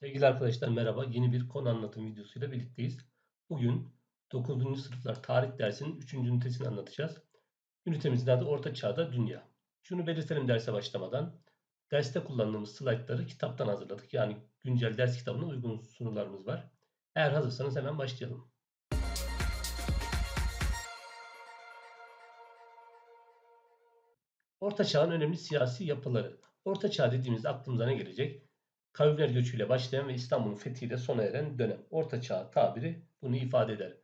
Sevgili arkadaşlar merhaba. Yeni bir konu anlatım videosuyla birlikteyiz. Bugün 9. sınıflar tarih dersinin 3. ünitesini anlatacağız. Ünitemizin adı Orta Çağda Dünya. Şunu belirtelim derse başlamadan. Derste kullandığımız slaytları kitaptan hazırladık. Yani güncel ders kitabına uygun sunularımız var. Eğer hazırsanız hemen başlayalım. Orta Çağ'ın önemli siyasi yapıları. Orta Çağ dediğimizde aklımıza ne gelecek? Kavimler göçüyle başlayan ve İstanbul'un fethiyle sona eren dönem. Orta Çağ tabiri bunu ifade eder.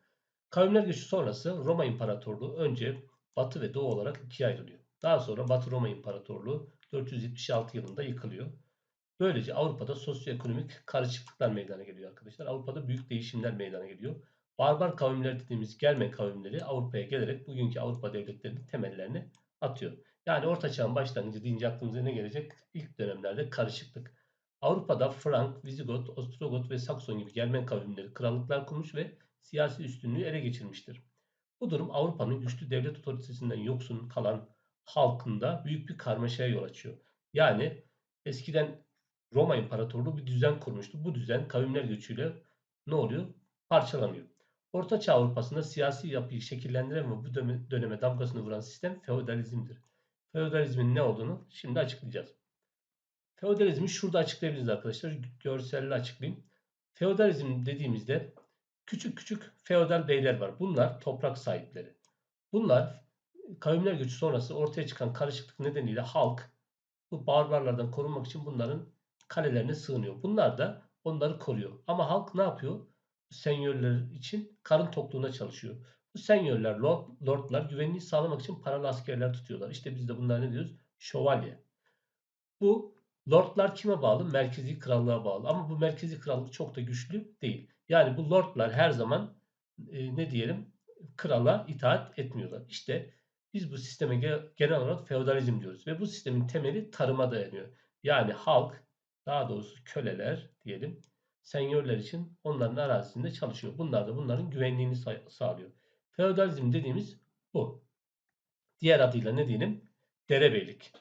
Kavimler göçü sonrası Roma İmparatorluğu önce Batı ve Doğu olarak ikiye ayrılıyor. Daha sonra Batı Roma İmparatorluğu 476 yılında yıkılıyor. Böylece Avrupa'da sosyoekonomik karışıklıklar meydana geliyor arkadaşlar. Avrupa'da büyük değişimler meydana geliyor. Barbar kavimler dediğimiz Germen kavimleri Avrupa'ya gelerek bugünkü Avrupa devletlerinin temellerini atıyor. Yani Orta Çağ'ın başlangıcı deyince aklımıza ne gelecek? İlk dönemlerde karışıklık. Avrupa'da Frank, Visigot, Ostrogot ve Sakson gibi Germen kavimleri krallıklar kurmuş ve siyasi üstünlüğü ele geçirmiştir. Bu durum Avrupa'nın güçlü devlet otoritesinden yoksun kalan halkında büyük bir karmaşaya yol açıyor. Yani eskiden Roma İmparatorluğu bir düzen kurmuştu. Bu düzen kavimler göçüyle ne oluyor? Parçalanıyor. Orta Çağ Avrupa'sında siyasi yapıyı şekillendiren ve bu döneme damgasını vuran sistem feodalizmdir. Feodalizmin ne olduğunu şimdi açıklayacağız. Feodalizmi şurada açıklayabiliriz arkadaşlar. Görselle açıklayayım. Feodalizm dediğimizde küçük küçük feodal beyler var. Bunlar toprak sahipleri. Bunlar kavimler göçü sonrası ortaya çıkan karışıklık nedeniyle halk bu barbarlardan korunmak için bunların kalelerine sığınıyor. Bunlar da onları koruyor. Ama halk ne yapıyor? Senyörler için karın tokluğuna çalışıyor. Bu senyörler, lordlar güvenliği sağlamak için paralı askerler tutuyorlar. İşte biz de bunlar ne diyoruz? Şövalye. Bu Lordlar kime bağlı? Merkezi krallığa bağlı. Ama bu merkezi krallık çok da güçlü değil. Yani bu lordlar her zaman e, ne diyelim krala itaat etmiyorlar. İşte biz bu sisteme genel olarak feodalizm diyoruz. Ve bu sistemin temeli tarıma dayanıyor. Yani halk daha doğrusu köleler diyelim senyörler için onların arazisinde çalışıyor. Bunlar da bunların güvenliğini sağlıyor. Feodalizm dediğimiz bu. Diğer adıyla ne diyelim? Derebeylik.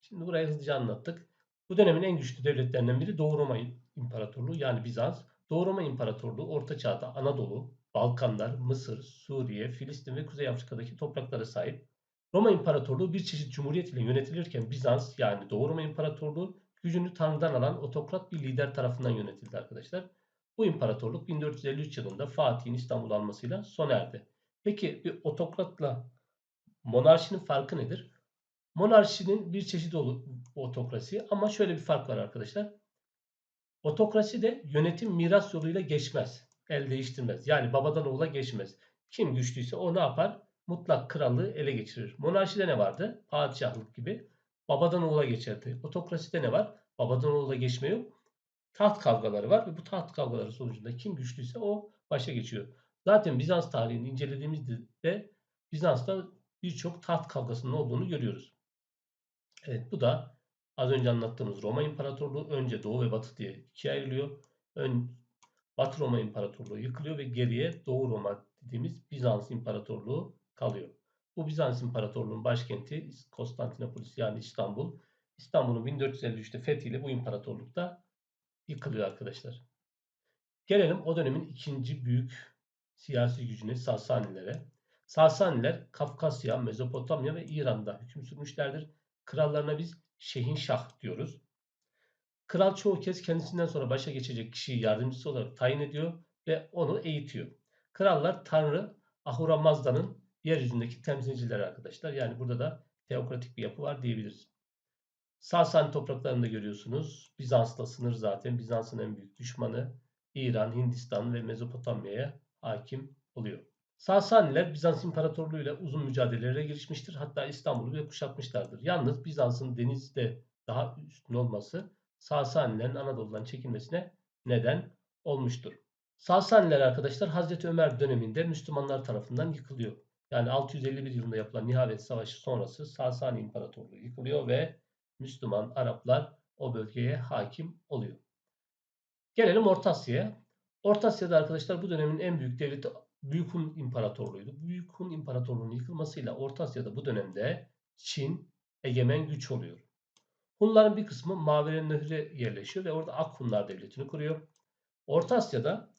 Şimdi burayı hızlıca anlattık. Bu dönemin en güçlü devletlerinden biri Doğu Roma İmparatorluğu yani Bizans. Doğu Roma İmparatorluğu Orta Çağ'da Anadolu, Balkanlar, Mısır, Suriye, Filistin ve Kuzey Afrika'daki topraklara sahip. Roma İmparatorluğu bir çeşit cumhuriyet ile yönetilirken Bizans yani Doğu Roma İmparatorluğu gücünü Tanrı'dan alan otokrat bir lider tarafından yönetildi arkadaşlar. Bu imparatorluk 1453 yılında Fatih'in İstanbul almasıyla sona erdi. Peki bir otokratla monarşinin farkı nedir? Monarşinin bir çeşidi otokrasi ama şöyle bir fark var arkadaşlar. Otokrasi de yönetim miras yoluyla geçmez. El değiştirmez. Yani babadan oğula geçmez. Kim güçlüyse o ne yapar? Mutlak krallığı ele geçirir. Monarşide ne vardı? Padişahlık gibi. Babadan oğula geçerdi. Otokraside ne var? Babadan oğula geçme yok. Taht kavgaları var ve bu taht kavgaları sonucunda kim güçlüyse o başa geçiyor. Zaten Bizans tarihini incelediğimizde Bizans'ta birçok taht kavgasının olduğunu görüyoruz. Evet bu da az önce anlattığımız Roma İmparatorluğu önce Doğu ve Batı diye ikiye ayrılıyor. Ön, Batı Roma İmparatorluğu yıkılıyor ve geriye Doğu Roma dediğimiz Bizans İmparatorluğu kalıyor. Bu Bizans İmparatorluğu'nun başkenti Konstantinopolis yani İstanbul. İstanbul'un 1453'te fethiyle bu imparatorlukta yıkılıyor arkadaşlar. Gelelim o dönemin ikinci büyük siyasi gücüne Sasanilere. Sasaniler Kafkasya, Mezopotamya ve İran'da hüküm sürmüşlerdir. Krallarına biz Şehinşah diyoruz. Kral çoğu kez kendisinden sonra başa geçecek kişiyi yardımcısı olarak tayin ediyor ve onu eğitiyor. Krallar Tanrı Ahura Mazda'nın yeryüzündeki temsilcileri arkadaşlar. Yani burada da teokratik bir yapı var diyebiliriz. Sasani topraklarında görüyorsunuz. Bizans'la sınır zaten. Bizans'ın en büyük düşmanı İran, Hindistan ve Mezopotamya'ya hakim oluyor. Sasaniler Bizans İmparatorluğu ile uzun mücadelelere girişmiştir. Hatta İstanbul'u bile kuşatmışlardır. Yalnız Bizans'ın denizde daha üstün olması Sasanilerin Anadolu'dan çekilmesine neden olmuştur. Sasaniler arkadaşlar Hazreti Ömer döneminde Müslümanlar tarafından yıkılıyor. Yani 651 yılında yapılan Nihavet Savaşı sonrası Sasani İmparatorluğu yıkılıyor ve Müslüman Araplar o bölgeye hakim oluyor. Gelelim Orta Asya'ya. Orta Asya'da arkadaşlar bu dönemin en büyük devleti Büyük Hun İmparatorluğu'ydu. Büyük Hun İmparatorluğu'nun yıkılmasıyla Orta Asya'da bu dönemde Çin egemen güç oluyor. Hunların bir kısmı Maveren Nehri'ne yerleşiyor ve orada Ak Hunlar Devleti'ni kuruyor. Orta Asya'da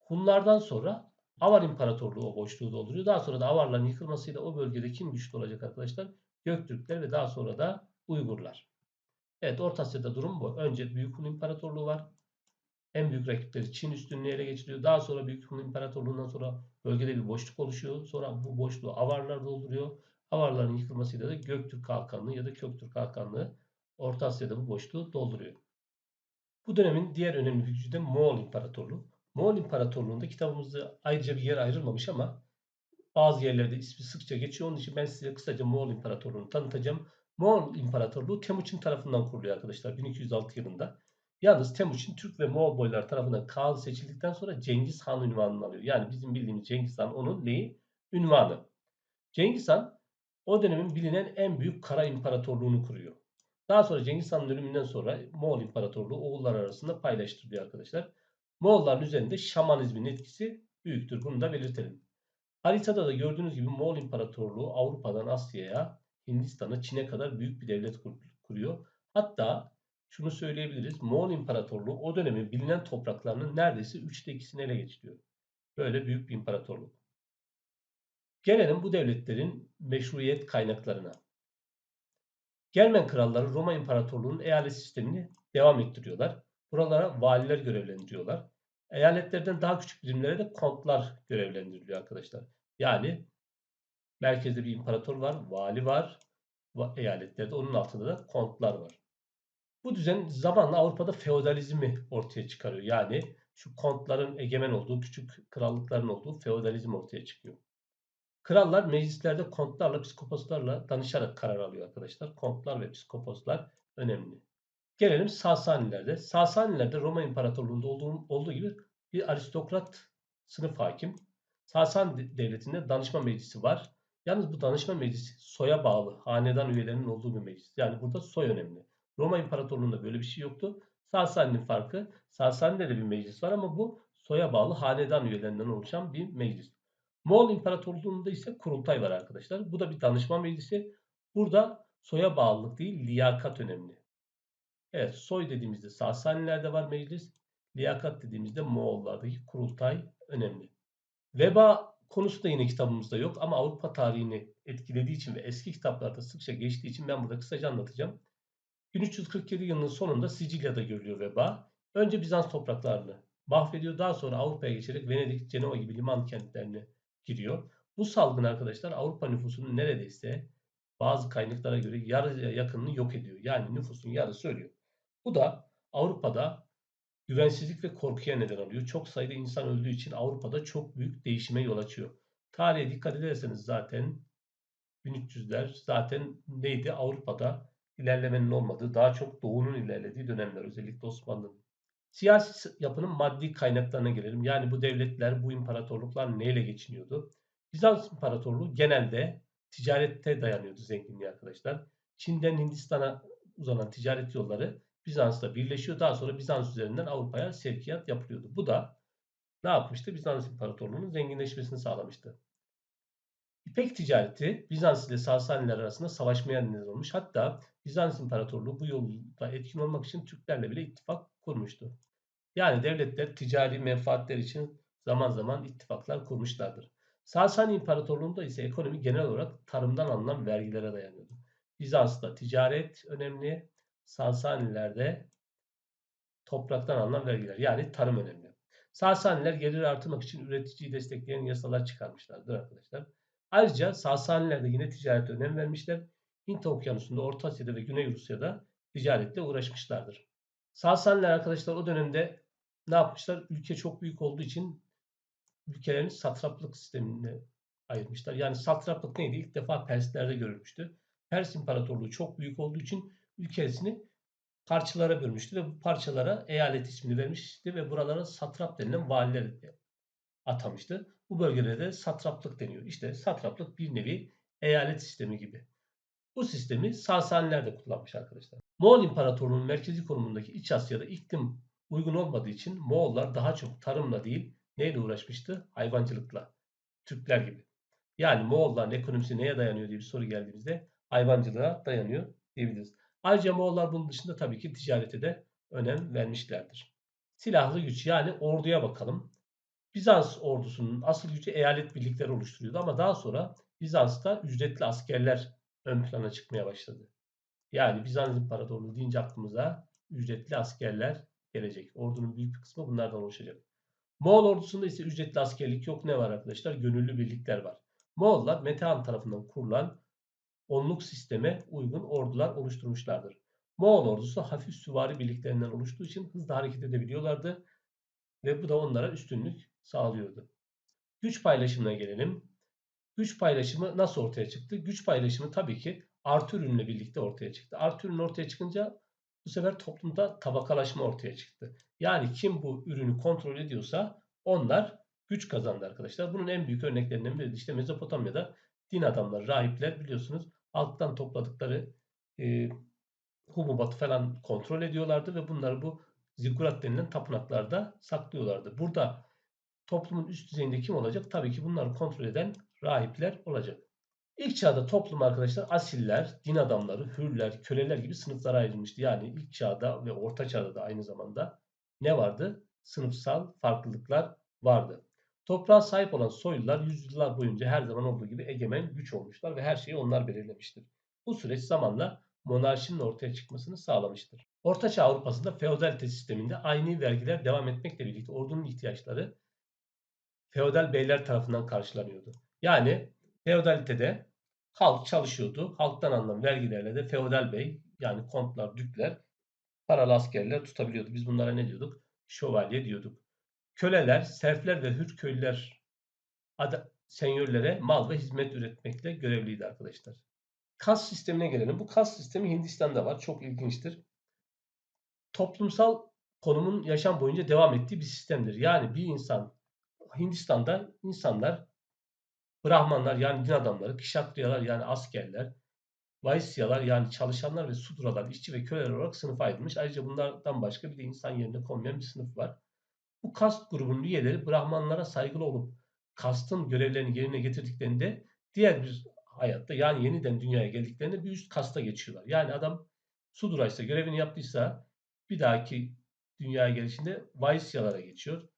Hunlardan sonra Avar İmparatorluğu o boşluğu dolduruyor. Daha sonra da Avarların yıkılmasıyla o bölgede kim güçlü olacak arkadaşlar? Göktürkler ve daha sonra da Uygurlar. Evet Orta Asya'da durum bu. Önce Büyük Hun İmparatorluğu var. En büyük rakipleri Çin üstünlüğü ele geçiriyor. Daha sonra Büyük Hun İmparatorluğu'ndan sonra bölgede bir boşluk oluşuyor. Sonra bu boşluğu Avarlar dolduruyor. Avarların yıkılmasıyla da Göktürk Hakanlığı ya da Köktürk Hakanlığı Orta Asya'da bu boşluğu dolduruyor. Bu dönemin diğer önemli gücü de Moğol İmparatorluğu. Moğol İmparatorluğu'nda kitabımızda ayrıca bir yer ayrılmamış ama bazı yerlerde ismi sıkça geçiyor. Onun için ben size kısaca Moğol İmparatorluğu'nu tanıtacağım. Moğol İmparatorluğu Temuçin tarafından kuruluyor arkadaşlar 1206 yılında. Yalnız Temuçin Türk ve Moğol boylar tarafından Kağıl seçildikten sonra Cengiz Han ünvanını alıyor. Yani bizim bildiğimiz Cengiz Han onun neyi? Ünvanı. Cengiz Han o dönemin bilinen en büyük kara imparatorluğunu kuruyor. Daha sonra Cengiz Han'ın ölümünden sonra Moğol İmparatorluğu oğullar arasında paylaştırılıyor arkadaşlar. Moğolların üzerinde şamanizmin etkisi büyüktür. Bunu da belirtelim. Haritada da gördüğünüz gibi Moğol İmparatorluğu Avrupa'dan Asya'ya, Hindistan'a, Çin'e kadar büyük bir devlet kuruyor. Hatta şunu söyleyebiliriz. Moğol İmparatorluğu o dönemin bilinen topraklarının neredeyse üçte ikisini ele geçiriyor. Böyle büyük bir imparatorluk. Gelelim bu devletlerin meşruiyet kaynaklarına. Germen kralları Roma İmparatorluğu'nun eyalet sistemini devam ettiriyorlar. Buralara valiler görevlendiriyorlar. Eyaletlerden daha küçük birimlere de kontlar görevlendiriliyor arkadaşlar. Yani merkezde bir imparator var, vali var, eyaletlerde onun altında da kontlar var. Bu düzen zamanla Avrupa'da feodalizmi ortaya çıkarıyor. Yani şu kontların egemen olduğu, küçük krallıkların olduğu feodalizm ortaya çıkıyor. Krallar meclislerde kontlarla, psikoposlarla danışarak karar alıyor arkadaşlar. Kontlar ve psikoposlar önemli. Gelelim Sasanilerde. Sasanilerde Roma İmparatorluğu'nda olduğu, olduğu gibi bir aristokrat sınıf hakim. Sasan devletinde danışma meclisi var. Yalnız bu danışma meclisi soya bağlı, hanedan üyelerinin olduğu bir meclis. Yani burada soy önemli. Roma İmparatorluğu'nda böyle bir şey yoktu. Sasani'nin farkı, Sasani'de de bir meclis var ama bu soya bağlı hanedan üyelerinden oluşan bir meclis. Moğol İmparatorluğu'nda ise kurultay var arkadaşlar. Bu da bir danışma meclisi. Burada soya bağlılık değil, liyakat önemli. Evet, soy dediğimizde Sasanilerde var meclis. Liyakat dediğimizde Moğollardaki kurultay önemli. Veba konusu da yine kitabımızda yok ama Avrupa tarihini etkilediği için ve eski kitaplarda sıkça geçtiği için ben burada kısaca anlatacağım. 1347 yılının sonunda Sicilya'da görülüyor veba. Önce Bizans topraklarını mahvediyor. Daha sonra Avrupa'ya geçerek Venedik, Cenova gibi liman kentlerine giriyor. Bu salgın arkadaşlar Avrupa nüfusunun neredeyse bazı kaynaklara göre yarıya yakınını yok ediyor. Yani nüfusun yarısı ölüyor. Bu da Avrupa'da güvensizlik ve korkuya neden oluyor. Çok sayıda insan öldüğü için Avrupa'da çok büyük değişime yol açıyor. Tarihe dikkat ederseniz zaten 1300'ler zaten neydi Avrupa'da ilerlemenin olmadığı, daha çok doğunun ilerlediği dönemler özellikle Osmanlı'nın. Siyasi yapının maddi kaynaklarına gelelim. Yani bu devletler, bu imparatorluklar neyle geçiniyordu? Bizans İmparatorluğu genelde ticarette dayanıyordu zenginliği arkadaşlar. Çin'den Hindistan'a uzanan ticaret yolları Bizans'la birleşiyor. Daha sonra Bizans üzerinden Avrupa'ya sevkiyat yapılıyordu. Bu da ne yapmıştı? Bizans İmparatorluğu'nun zenginleşmesini sağlamıştı. İpek ticareti Bizans ile Sasaniler arasında savaşmaya neden olmuş. Hatta Bizans İmparatorluğu bu yolda etkin olmak için Türklerle bile ittifak kurmuştu. Yani devletler ticari menfaatler için zaman zaman ittifaklar kurmuşlardır. Sasani İmparatorluğu'nda ise ekonomi genel olarak tarımdan alınan vergilere dayanıyordu. Bizans'ta ticaret önemli, Sasanilerde topraktan alınan vergiler yani tarım önemli. Sasaniler geliri artırmak için üreticiyi destekleyen yasalar çıkarmışlardır arkadaşlar. Ayrıca Sasaniler de yine ticarete önem vermişler. Hint Okyanusu'nda, Orta Asya'da ve Güney Rusya'da ticaretle uğraşmışlardır. Sasaniler arkadaşlar o dönemde ne yapmışlar? Ülke çok büyük olduğu için ülkelerini satraplık sistemine ayırmışlar. Yani satraplık neydi? İlk defa Perslerde görülmüştü. Pers İmparatorluğu çok büyük olduğu için ülkesini parçalara bölmüştü ve bu parçalara eyalet ismini vermişti ve buralara satrap denilen valiler atamıştı. Bu bölgelere de satraplık deniyor. İşte satraplık bir nevi eyalet sistemi gibi. Bu sistemi Sasaniler de kullanmış arkadaşlar. Moğol İmparatorluğu'nun merkezi konumundaki İç Asya'da iklim uygun olmadığı için Moğollar daha çok tarımla değil neyle uğraşmıştı? Hayvancılıkla. Türkler gibi. Yani Moğolların ekonomisi neye dayanıyor diye bir soru geldiğimizde hayvancılığa dayanıyor diyebiliriz. Ayrıca Moğollar bunun dışında tabii ki ticarete de önem vermişlerdir. Silahlı güç yani orduya bakalım. Bizans ordusunun asıl gücü eyalet birlikleri oluşturuyordu ama daha sonra Bizans'ta ücretli askerler ön plana çıkmaya başladı. Yani Bizans İmparatorluğu deyince aklımıza ücretli askerler gelecek. Ordunun büyük bir kısmı bunlardan oluşacak. Moğol ordusunda ise ücretli askerlik yok. Ne var arkadaşlar? Gönüllü birlikler var. Moğollar Metehan tarafından kurulan onluk sisteme uygun ordular oluşturmuşlardır. Moğol ordusu hafif süvari birliklerinden oluştuğu için hızlı hareket edebiliyorlardı ve bu da onlara üstünlük sağlıyordu. Güç paylaşımına gelelim. Güç paylaşımı nasıl ortaya çıktı? Güç paylaşımı tabii ki artı ürünle birlikte ortaya çıktı. Artı ürün ortaya çıkınca bu sefer toplumda tabakalaşma ortaya çıktı. Yani kim bu ürünü kontrol ediyorsa onlar güç kazandı arkadaşlar. Bunun en büyük örneklerinden biri işte Mezopotamya'da din adamları, rahipler biliyorsunuz alttan topladıkları e, hububatı falan kontrol ediyorlardı ve bunları bu zigurat denilen tapınaklarda saklıyorlardı. Burada toplumun üst düzeyinde kim olacak? Tabii ki bunları kontrol eden rahipler olacak. İlk çağda toplum arkadaşlar asiller, din adamları, hürler, köleler gibi sınıflara ayrılmıştı. Yani ilk çağda ve orta çağda da aynı zamanda ne vardı? Sınıfsal farklılıklar vardı. Toprağa sahip olan soylular yüzyıllar boyunca her zaman olduğu gibi egemen güç olmuşlar ve her şeyi onlar belirlemiştir. Bu süreç zamanla monarşinin ortaya çıkmasını sağlamıştır. Ortaçağ Avrupa'sında feodalite sisteminde aynı vergiler devam etmekle birlikte ordunun ihtiyaçları feodal beyler tarafından karşılanıyordu. Yani feodalitede halk çalışıyordu. Halktan alınan vergilerle de feodal bey yani kontlar, dükler paralı askerler tutabiliyordu. Biz bunlara ne diyorduk? Şövalye diyorduk. Köleler, serfler ve hür köylüler senyörlere mal ve hizmet üretmekle görevliydi arkadaşlar. Kas sistemine gelelim. Bu kas sistemi Hindistan'da var. Çok ilginçtir. Toplumsal konumun yaşam boyunca devam ettiği bir sistemdir. Yani bir insan Hindistan'da insanlar Brahmanlar yani din adamları, Kişatriyalar yani askerler, Vaisyalar yani çalışanlar ve Sudralar, işçi ve köleler olarak sınıfa ayrılmış. Ayrıca bunlardan başka bir de insan yerine konmayan bir sınıf var. Bu kast grubunun üyeleri Brahmanlara saygılı olup kastın görevlerini yerine getirdiklerinde diğer bir hayatta yani yeniden dünyaya geldiklerinde bir üst kasta geçiyorlar. Yani adam Sudra ise görevini yaptıysa bir dahaki dünyaya gelişinde Vaisyalara geçiyor.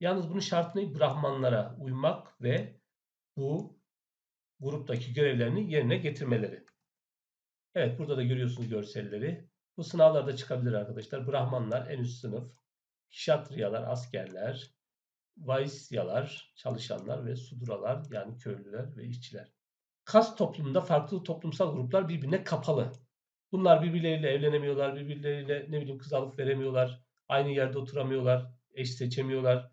Yalnız bunun şartı ne? Brahmanlara uymak ve bu gruptaki görevlerini yerine getirmeleri. Evet burada da görüyorsunuz görselleri. Bu sınavlarda çıkabilir arkadaşlar. Brahmanlar en üst sınıf. Kişatriyalar askerler. Vaisyalar çalışanlar ve Sudralar yani köylüler ve işçiler. Kas toplumunda farklı toplumsal gruplar birbirine kapalı. Bunlar birbirleriyle evlenemiyorlar, birbirleriyle ne bileyim kız alıp veremiyorlar, aynı yerde oturamıyorlar, eş seçemiyorlar.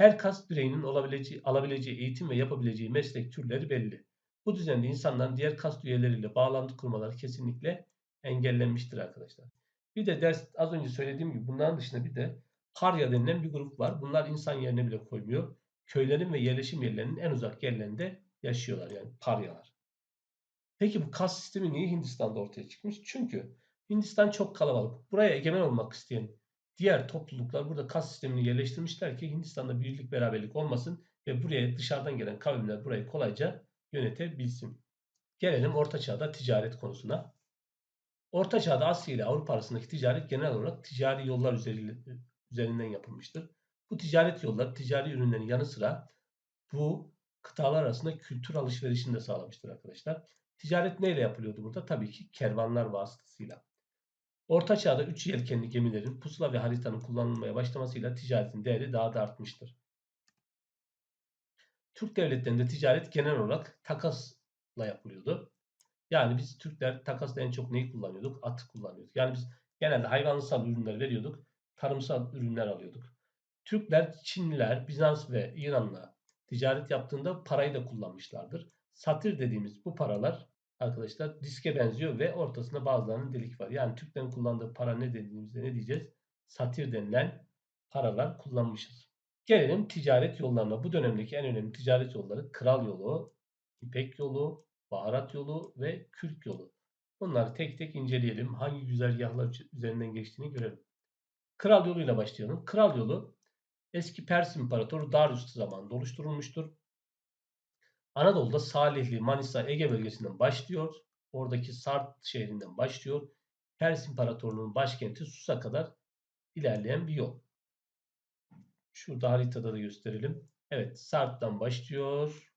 Her kas bireyinin olabileceği, alabileceği eğitim ve yapabileceği meslek türleri belli. Bu düzende insanların diğer kas üyeleriyle bağlantı kurmaları kesinlikle engellenmiştir arkadaşlar. Bir de ders az önce söylediğim gibi bunların dışında bir de Parya denilen bir grup var. Bunlar insan yerine bile koymuyor. Köylerin ve yerleşim yerlerinin en uzak yerlerinde yaşıyorlar yani Paryalar. Peki bu kas sistemi niye Hindistan'da ortaya çıkmış? Çünkü Hindistan çok kalabalık. Buraya egemen olmak isteyen diğer topluluklar burada kas sistemini yerleştirmişler ki Hindistan'da birlik beraberlik olmasın ve buraya dışarıdan gelen kavimler burayı kolayca yönetebilsin. Gelelim Orta Çağ'da ticaret konusuna. Orta Çağ'da Asya ile Avrupa arasındaki ticaret genel olarak ticari yollar üzerinden yapılmıştır. Bu ticaret yolları ticari ürünlerin yanı sıra bu kıtalar arasında kültür alışverişini de sağlamıştır arkadaşlar. Ticaret neyle yapılıyordu burada? Tabii ki kervanlar vasıtasıyla. Orta Çağ'da 3 yelkenli gemilerin pusula ve haritanın kullanılmaya başlamasıyla ticaretin değeri daha da artmıştır. Türk devletlerinde ticaret genel olarak takasla yapılıyordu. Yani biz Türkler takasla en çok neyi kullanıyorduk? Atı kullanıyorduk. Yani biz genelde hayvansal ürünler veriyorduk. Tarımsal ürünler alıyorduk. Türkler, Çinliler, Bizans ve İran'la ticaret yaptığında parayı da kullanmışlardır. Satir dediğimiz bu paralar arkadaşlar diske benziyor ve ortasında bazılarının delik var. Yani Türklerin kullandığı para ne dediğimizde ne diyeceğiz? Satir denilen paralar kullanmışız. Gelelim ticaret yollarına. Bu dönemdeki en önemli ticaret yolları Kral Yolu, İpek Yolu, Baharat Yolu ve Kürk Yolu. Bunları tek tek inceleyelim. Hangi güzergahlar üzerinden geçtiğini görelim. Kral yoluyla başlayalım. Kral yolu eski Pers İmparatoru Darius zamanında oluşturulmuştur. Anadolu'da Salihli, Manisa, Ege bölgesinden başlıyor. Oradaki Sart şehrinden başlıyor. Pers İmparatorluğu'nun başkenti Sus'a kadar ilerleyen bir yol. Şurada haritada da gösterelim. Evet, Sart'tan başlıyor.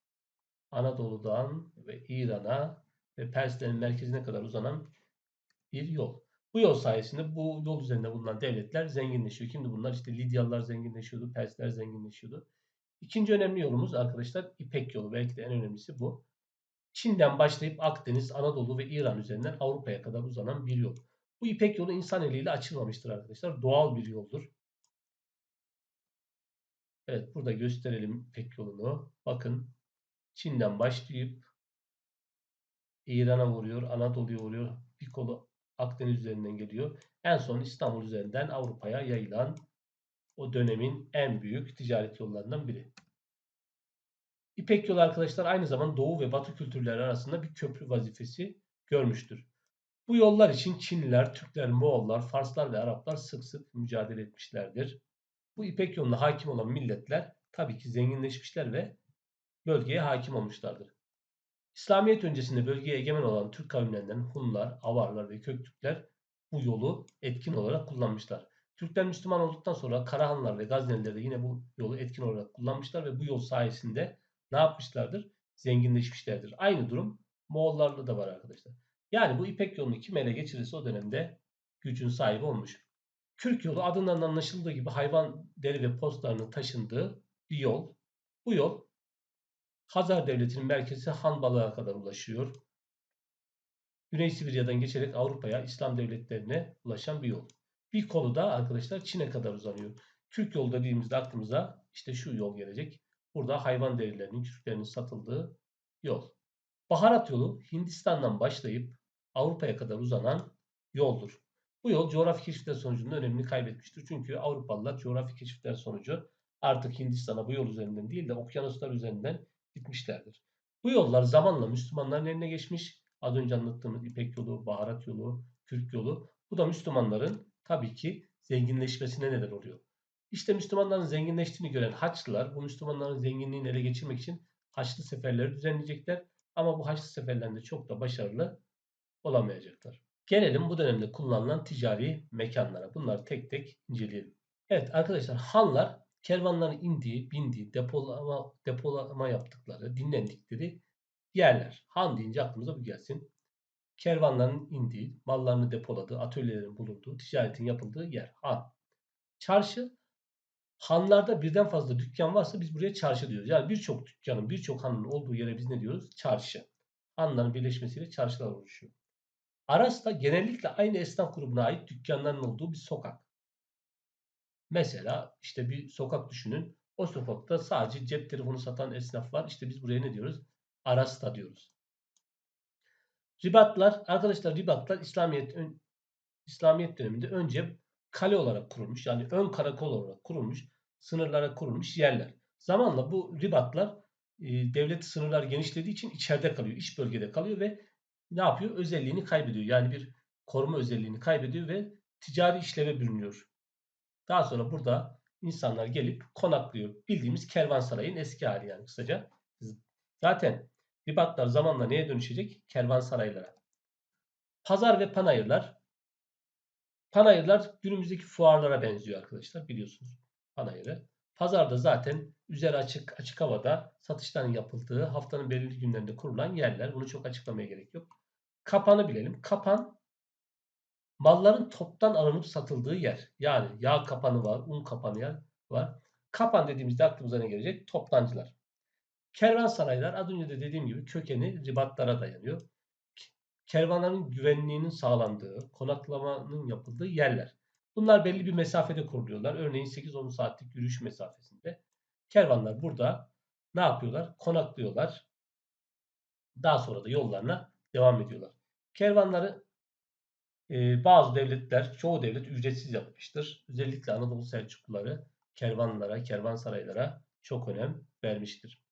Anadolu'dan ve İran'a ve Perslerin merkezine kadar uzanan bir yol. Bu yol sayesinde bu yol üzerinde bulunan devletler zenginleşiyor. Şimdi bunlar işte Lidyalılar zenginleşiyordu, Persler zenginleşiyordu. İkinci önemli yolumuz arkadaşlar İpek yolu. Belki de en önemlisi bu. Çin'den başlayıp Akdeniz, Anadolu ve İran üzerinden Avrupa'ya kadar uzanan bir yol. Bu İpek yolu insan eliyle açılmamıştır arkadaşlar. Doğal bir yoldur. Evet burada gösterelim İpek yolunu. Bakın Çin'den başlayıp İran'a vuruyor, Anadolu'ya vuruyor. Bir kolu Akdeniz üzerinden geliyor. En son İstanbul üzerinden Avrupa'ya yayılan o dönemin en büyük ticaret yollarından biri. İpek yolu arkadaşlar aynı zamanda Doğu ve Batı kültürleri arasında bir köprü vazifesi görmüştür. Bu yollar için Çinliler, Türkler, Moğollar, Farslar ve Araplar sık sık mücadele etmişlerdir. Bu İpek yoluna hakim olan milletler tabii ki zenginleşmişler ve bölgeye hakim olmuşlardır. İslamiyet öncesinde bölgeye egemen olan Türk kavimlerinden Hunlar, Avarlar ve Köktürkler bu yolu etkin olarak kullanmışlar. Türkler Müslüman olduktan sonra Karahanlar ve Gazneliler de yine bu yolu etkin olarak kullanmışlar ve bu yol sayesinde ne yapmışlardır? Zenginleşmişlerdir. Aynı durum Moğollarla da var arkadaşlar. Yani bu İpek yolunu kim ele geçirirse o dönemde gücün sahibi olmuş. Kürk yolu adından anlaşıldığı gibi hayvan deri ve postlarının taşındığı bir yol. Bu yol Hazar Devleti'nin merkezi Hanbalık'a kadar ulaşıyor. Güney Sibirya'dan geçerek Avrupa'ya, İslam devletlerine ulaşan bir yol. Bir kolu da arkadaşlar Çin'e kadar uzanıyor. Kürk yolu dediğimizde aklımıza işte şu yol gelecek. Burada hayvan derilerinin, kürklerinin satıldığı yol. Baharat yolu Hindistan'dan başlayıp Avrupa'ya kadar uzanan yoldur. Bu yol coğrafi keşifler sonucunda önemini kaybetmiştir. Çünkü Avrupalılar coğrafi keşifler sonucu artık Hindistan'a bu yol üzerinden değil de okyanuslar üzerinden gitmişlerdir. Bu yollar zamanla Müslümanların eline geçmiş. Az önce anlattığımız İpek yolu, Baharat yolu, Kürk yolu. Bu da Müslümanların tabii ki zenginleşmesine neden oluyor. İşte Müslümanların zenginleştiğini gören Haçlılar bu Müslümanların zenginliğini ele geçirmek için Haçlı seferleri düzenleyecekler. Ama bu Haçlı seferlerinde çok da başarılı olamayacaklar. Gelelim bu dönemde kullanılan ticari mekanlara. Bunları tek tek inceleyelim. Evet arkadaşlar Hanlar kervanların indiği, bindiği, depolama, depolama yaptıkları, dinlendikleri yerler. Han deyince aklımıza bu gelsin. Kervanların indiği, mallarını depoladığı, atölyelerin bulunduğu, ticaretin yapıldığı yer. Han. Çarşı, hanlarda birden fazla dükkan varsa biz buraya çarşı diyoruz. Yani birçok dükkanın, birçok hanın olduğu yere biz ne diyoruz? Çarşı. Hanların birleşmesiyle çarşılar oluşuyor. Aras da genellikle aynı esnaf grubuna ait dükkanların olduğu bir sokak. Mesela işte bir sokak düşünün. O sokakta sadece cep telefonu satan esnaf var. İşte biz buraya ne diyoruz? Arasta diyoruz. Ribatlar, arkadaşlar ribatlar İslamiyet İslamiyet döneminde önce kale olarak kurulmuş. Yani ön karakol olarak kurulmuş, sınırlara kurulmuş yerler. Zamanla bu ribatlar e, devlet sınırlar genişlediği için içeride kalıyor, iç bölgede kalıyor ve ne yapıyor? Özelliğini kaybediyor. Yani bir koruma özelliğini kaybediyor ve ticari işleve bürünüyor. Daha sonra burada insanlar gelip konaklıyor. Bildiğimiz kervansarayın eski hali yani kısaca. Zaten ribatlar zamanla neye dönüşecek? Kervansaraylara. Pazar ve panayırlar. Panayırlar günümüzdeki fuarlara benziyor arkadaşlar biliyorsunuz panayırı. Pazarda zaten üzeri açık açık havada satışların yapıldığı haftanın belirli günlerinde kurulan yerler. Bunu çok açıklamaya gerek yok. Kapanı bilelim. Kapan malların toptan alınıp satıldığı yer. Yani yağ kapanı var, un kapanı var. Kapan dediğimizde aklımıza ne gelecek? Toptancılar. Kervansaraylar az önce de dediğim gibi kökeni ribatlara dayanıyor. Kervanların güvenliğinin sağlandığı, konaklamanın yapıldığı yerler. Bunlar belli bir mesafede kuruluyorlar. Örneğin 8-10 saatlik yürüyüş mesafesinde. Kervanlar burada ne yapıyorlar? Konaklıyorlar. Daha sonra da yollarına devam ediyorlar. Kervanları e, bazı devletler, çoğu devlet ücretsiz yapmıştır. Özellikle Anadolu Selçukluları kervanlara, kervansaraylara çok önem vermiştir.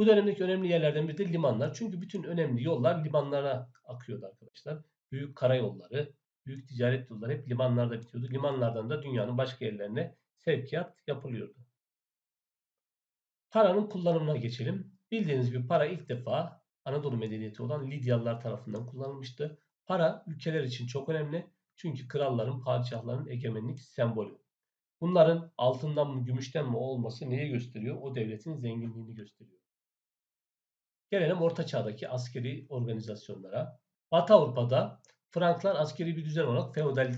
Bu dönemdeki önemli yerlerden biri de limanlar. Çünkü bütün önemli yollar limanlara akıyordu arkadaşlar. Büyük karayolları, büyük ticaret yolları hep limanlarda bitiyordu. Limanlardan da dünyanın başka yerlerine sevkiyat yapılıyordu. Paranın kullanımına geçelim. Bildiğiniz gibi para ilk defa Anadolu medeniyeti olan Lidyalılar tarafından kullanılmıştı. Para ülkeler için çok önemli. Çünkü kralların, padişahların egemenlik sembolü. Bunların altından mı, gümüşten mi olması neyi gösteriyor? O devletin zenginliğini gösteriyor. Gelelim Orta Çağ'daki askeri organizasyonlara. Batı Avrupa'da Franklar askeri bir düzen olarak feodal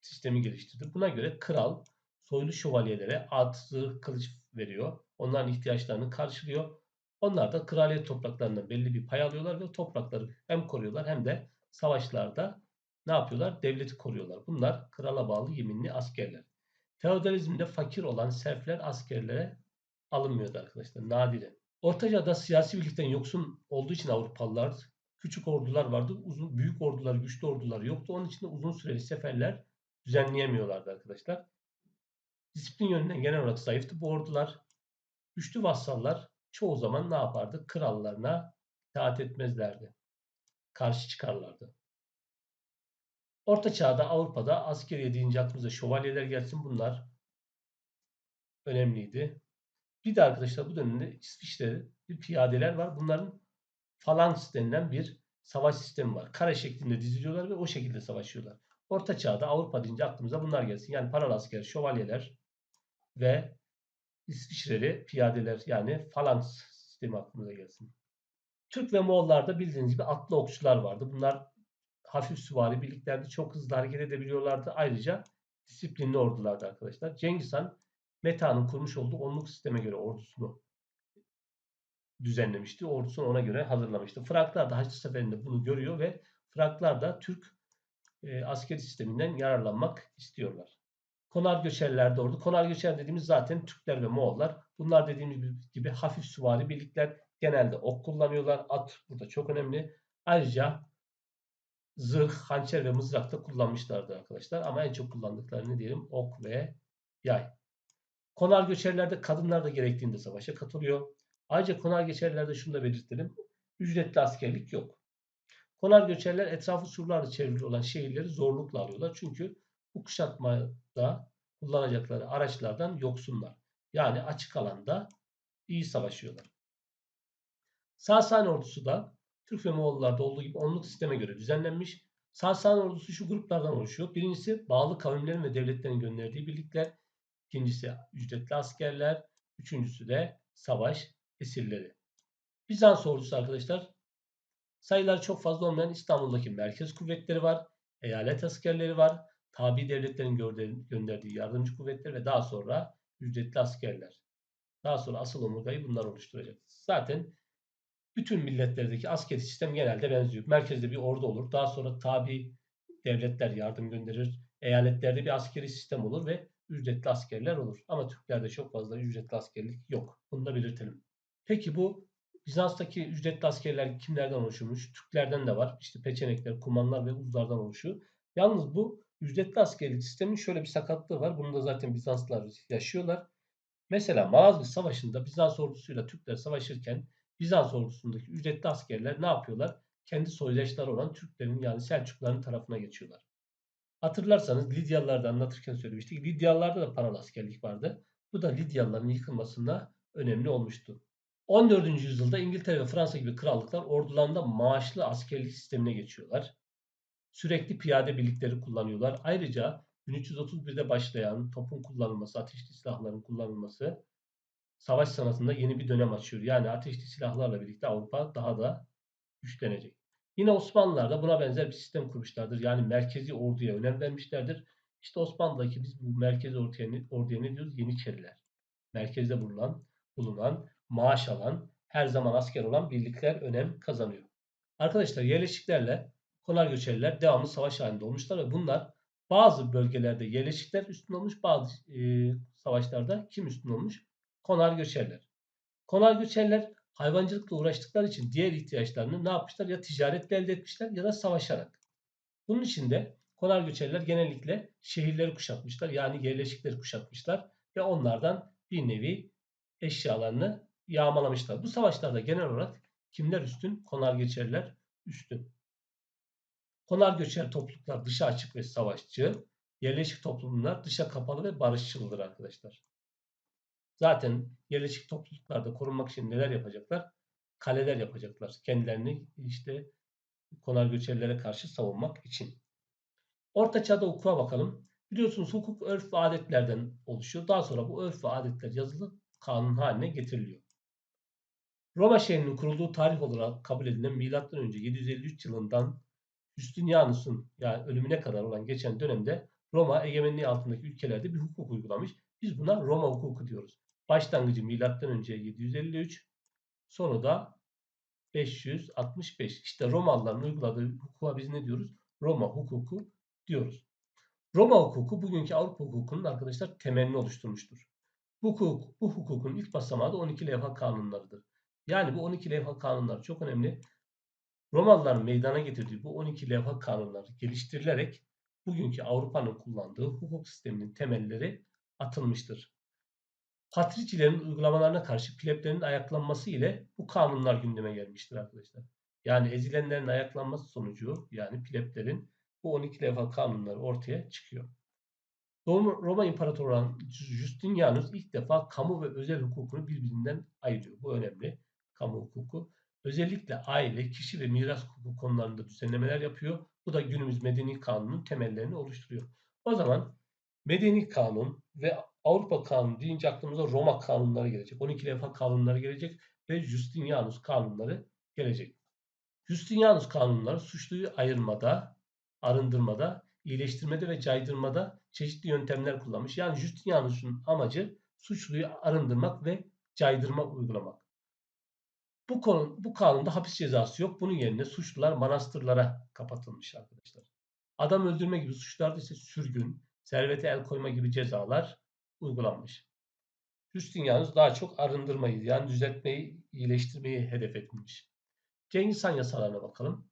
sistemi geliştirdi. Buna göre kral soylu şövalyelere at, zırh, kılıç veriyor. Onların ihtiyaçlarını karşılıyor. Onlar da kraliyet topraklarından belli bir pay alıyorlar ve toprakları hem koruyorlar hem de savaşlarda ne yapıyorlar? Devleti koruyorlar. Bunlar krala bağlı yeminli askerler. Feodalizmde fakir olan serfler askerlere alınmıyordu arkadaşlar. Nadiren. Orta Çağ'da siyasi birlikten yoksun olduğu için Avrupalılar küçük ordular vardı. Uzun, büyük ordular, güçlü ordular yoktu. Onun için de uzun süreli seferler düzenleyemiyorlardı arkadaşlar. Disiplin yönünden genel olarak zayıftı bu ordular. Güçlü vassallar çoğu zaman ne yapardı? Krallarına itaat etmezlerdi. Karşı çıkarlardı. Orta Çağ'da Avrupa'da askeriye deyince aklımıza şövalyeler gelsin. Bunlar önemliydi. Bir de arkadaşlar bu dönemde İsviçre'de bir piyadeler var. Bunların falanks denilen bir savaş sistemi var. Kare şeklinde diziliyorlar ve o şekilde savaşıyorlar. Orta Çağ'da Avrupa deyince aklımıza bunlar gelsin. Yani paralı asker, şövalyeler ve İsviçreli piyadeler yani falanks sistemi aklımıza gelsin. Türk ve Moğollarda bildiğiniz gibi atlı okçular vardı. Bunlar hafif süvari birliklerde çok hızlı hareket edebiliyorlardı. Ayrıca disiplinli ordulardı arkadaşlar. Cengiz Han Meta'nın kurmuş olduğu onluk sisteme göre ordusunu düzenlemişti. Ordusunu ona göre hazırlamıştı. Franklar da Haçlı Seferi'nde bunu görüyor ve Franklar da Türk e, askeri sisteminden yararlanmak istiyorlar. Konar göçerler de ordu. Konar göçer dediğimiz zaten Türkler ve Moğollar. Bunlar dediğimiz gibi hafif süvari birlikler. Genelde ok kullanıyorlar. At burada çok önemli. Ayrıca zırh, hançer ve mızrak da kullanmışlardı arkadaşlar. Ama en çok kullandıkları ne diyelim? Ok ve yay. Konar göçerlerde kadınlar da gerektiğinde savaşa katılıyor. Ayrıca konar göçerlerde şunu da belirtelim. Ücretli askerlik yok. Konar göçerler etrafı surlarla çevrili olan şehirleri zorlukla alıyorlar. Çünkü bu kuşatmada kullanacakları araçlardan yoksunlar. Yani açık alanda iyi savaşıyorlar. Sasani ordusu da Türk ve Moğollarda olduğu gibi onluk sisteme göre düzenlenmiş. Sasani ordusu şu gruplardan oluşuyor. Birincisi bağlı kavimlerin ve devletlerin gönderdiği birlikler. İkincisi ücretli askerler. Üçüncüsü de savaş esirleri. Bizans ordusu arkadaşlar sayıları çok fazla olmayan İstanbul'daki merkez kuvvetleri var. Eyalet askerleri var. Tabi devletlerin gönderdiği yardımcı kuvvetler ve daha sonra ücretli askerler. Daha sonra asıl omurgayı bunlar oluşturacak. Zaten bütün milletlerdeki askeri sistem genelde benziyor. Merkezde bir ordu olur. Daha sonra tabi devletler yardım gönderir. Eyaletlerde bir askeri sistem olur ve ücretli askerler olur. Ama Türklerde çok fazla ücretli askerlik yok. Bunu da belirtelim. Peki bu Bizans'taki ücretli askerler kimlerden oluşuyormuş? Türklerden de var. İşte peçenekler, kumanlar ve uzlardan oluşuyor. Yalnız bu ücretli askerlik sistemin şöyle bir sakatlığı var. Bunu da zaten Bizanslılar yaşıyorlar. Mesela Malazgirt Savaşı'nda Bizans ordusuyla Türkler savaşırken Bizans ordusundaki ücretli askerler ne yapıyorlar? Kendi soydaşları olan Türklerin yani Selçukluların tarafına geçiyorlar. Hatırlarsanız Lidyalılarda anlatırken söylemiştik. Lidyalılarda da paralı askerlik vardı. Bu da Lidyalıların yıkılmasında önemli olmuştu. 14. yüzyılda İngiltere ve Fransa gibi krallıklar ordularında maaşlı askerlik sistemine geçiyorlar. Sürekli piyade birlikleri kullanıyorlar. Ayrıca 1331'de başlayan topun kullanılması, ateşli silahların kullanılması savaş sanatında yeni bir dönem açıyor. Yani ateşli silahlarla birlikte Avrupa daha da güçlenecek. Yine Osmanlılar da buna benzer bir sistem kurmuşlardır. Yani merkezi orduya önem vermişlerdir. İşte Osmanlı'daki biz bu merkezi orduya, orduya ne diyoruz? Yeniçeriler. Merkezde bulunan, bulunan, maaş alan, her zaman asker olan birlikler önem kazanıyor. Arkadaşlar yerleşiklerle konar göçeriler devamlı savaş halinde olmuşlar ve bunlar bazı bölgelerde yerleşikler üstün olmuş, bazı e, savaşlarda kim üstün olmuş? Konar göçerler. Konar göçerler hayvancılıkla uğraştıkları için diğer ihtiyaçlarını ne yapmışlar? Ya ticaretle elde etmişler ya da savaşarak. Bunun için de konar göçerler genellikle şehirleri kuşatmışlar. Yani yerleşikleri kuşatmışlar ve onlardan bir nevi eşyalarını yağmalamışlar. Bu savaşlarda genel olarak kimler üstün? Konar göçerler üstün. Konar göçer topluluklar dışa açık ve savaşçı. Yerleşik toplumlar dışa kapalı ve barışçıldır arkadaşlar. Zaten yerleşik topluluklarda korunmak için neler yapacaklar? Kaleler yapacaklar. Kendilerini işte konar göçerlere karşı savunmak için. Orta Çağ'da hukuka bakalım. Biliyorsunuz hukuk örf ve adetlerden oluşuyor. Daha sonra bu örf ve adetler yazılı kanun haline getiriliyor. Roma şehrinin kurulduğu tarih olarak kabul edilen M.Ö. 753 yılından Justinianus'un yani ölümüne kadar olan geçen dönemde Roma egemenliği altındaki ülkelerde bir hukuk uygulamış. Biz buna Roma hukuku diyoruz. Başlangıcı M.Ö. 753, sonu da 565. İşte Romalıların uyguladığı hukuka biz ne diyoruz? Roma hukuku diyoruz. Roma hukuku bugünkü Avrupa hukukunun arkadaşlar temelini oluşturmuştur. Bu, hukuk, bu hukukun ilk basamağı da 12 levha kanunlarıdır. Yani bu 12 levha kanunlar çok önemli. Romalıların meydana getirdiği bu 12 levha kanunları geliştirilerek bugünkü Avrupa'nın kullandığı hukuk sisteminin temelleri atılmıştır. Patricilerin uygulamalarına karşı pleblerin ayaklanması ile bu kanunlar gündeme gelmiştir arkadaşlar. Yani ezilenlerin ayaklanması sonucu yani pleblerin bu 12 levha kanunları ortaya çıkıyor. Roma İmparatoru olan Justinianus ilk defa kamu ve özel hukukunu birbirinden ayırıyor. Bu önemli. Kamu hukuku. Özellikle aile, kişi ve miras hukuku konularında düzenlemeler yapıyor. Bu da günümüz medeni kanunun temellerini oluşturuyor. O zaman medeni kanun ve Avrupa kanunu deyince aklımıza Roma kanunları gelecek. 12 levha kanunları gelecek ve Justinianus kanunları gelecek. Justinianus kanunları suçluyu ayırmada, arındırmada, iyileştirmede ve caydırmada çeşitli yöntemler kullanmış. Yani Justinianus'un amacı suçluyu arındırmak ve caydırma uygulamak. Bu konu, bu kanunda hapis cezası yok. Bunun yerine suçlular manastırlara kapatılmış arkadaşlar. Adam öldürme gibi suçlarda ise sürgün, servete el koyma gibi cezalar uygulanmış. Justinianus daha çok arındırmayı yani düzeltmeyi, iyileştirmeyi hedef etmiş. Cengiz Han yasalarına bakalım.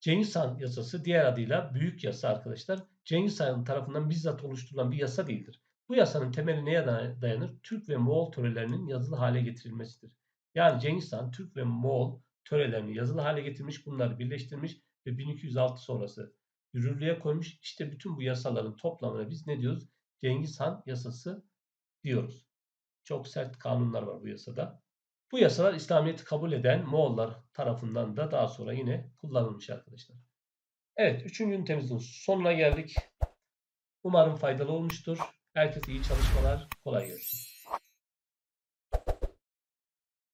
Cengiz Han yasası diğer adıyla büyük yasa arkadaşlar. Cengiz Han tarafından bizzat oluşturulan bir yasa değildir. Bu yasanın temeli neye dayanır? Türk ve Moğol törelerinin yazılı hale getirilmesidir. Yani Cengiz Han Türk ve Moğol törelerini yazılı hale getirmiş, bunları birleştirmiş ve 1206 sonrası yürürlüğe koymuş. İşte bütün bu yasaların toplamına biz ne diyoruz? Cengiz Han yasası diyoruz. Çok sert kanunlar var bu yasada. Bu yasalar İslamiyet'i kabul eden Moğollar tarafından da daha sonra yine kullanılmış arkadaşlar. Evet, üçüncü ünitemizin sonuna geldik. Umarım faydalı olmuştur. Herkese iyi çalışmalar, kolay gelsin.